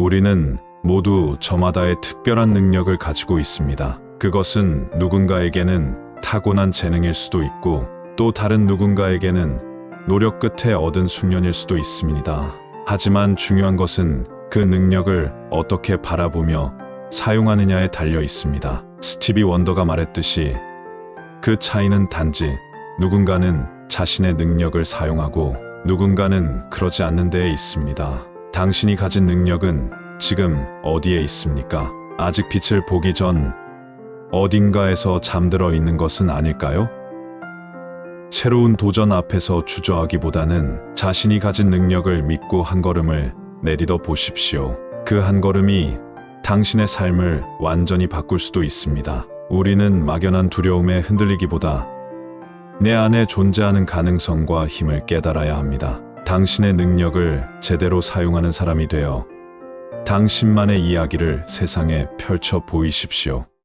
우리는 모두 저마다의 특별한 능력을 가지고 있습니다. 그것은 누군가에게는 타고난 재능일 수도 있고 또 다른 누군가에게는 노력 끝에 얻은 숙련일 수도 있습니다. 하지만 중요한 것은 그 능력을 어떻게 바라보며 사용하느냐에 달려 있습니다. 스티비 원더가 말했듯이 그 차이는 단지 누군가는 자신의 능력을 사용하고 누군가는 그러지 않는 데에 있습니다. 당신이 가진 능력은 지금 어디에 있습니까? 아직 빛을 보기 전 어딘가에서 잠들어 있는 것은 아닐까요? 새로운 도전 앞에서 주저하기보다는 자신이 가진 능력을 믿고 한 걸음을 내딛어 보십시오. 그 한 걸음이 당신의 삶을 완전히 바꿀 수도 있습니다. 우리는 막연한 두려움에 흔들리기보다 내 안에 존재하는 가능성과 힘을 깨달아야 합니다. 당신의 능력을 제대로 사용하는 사람이 되어 당신만의 이야기를 세상에 펼쳐 보이십시오.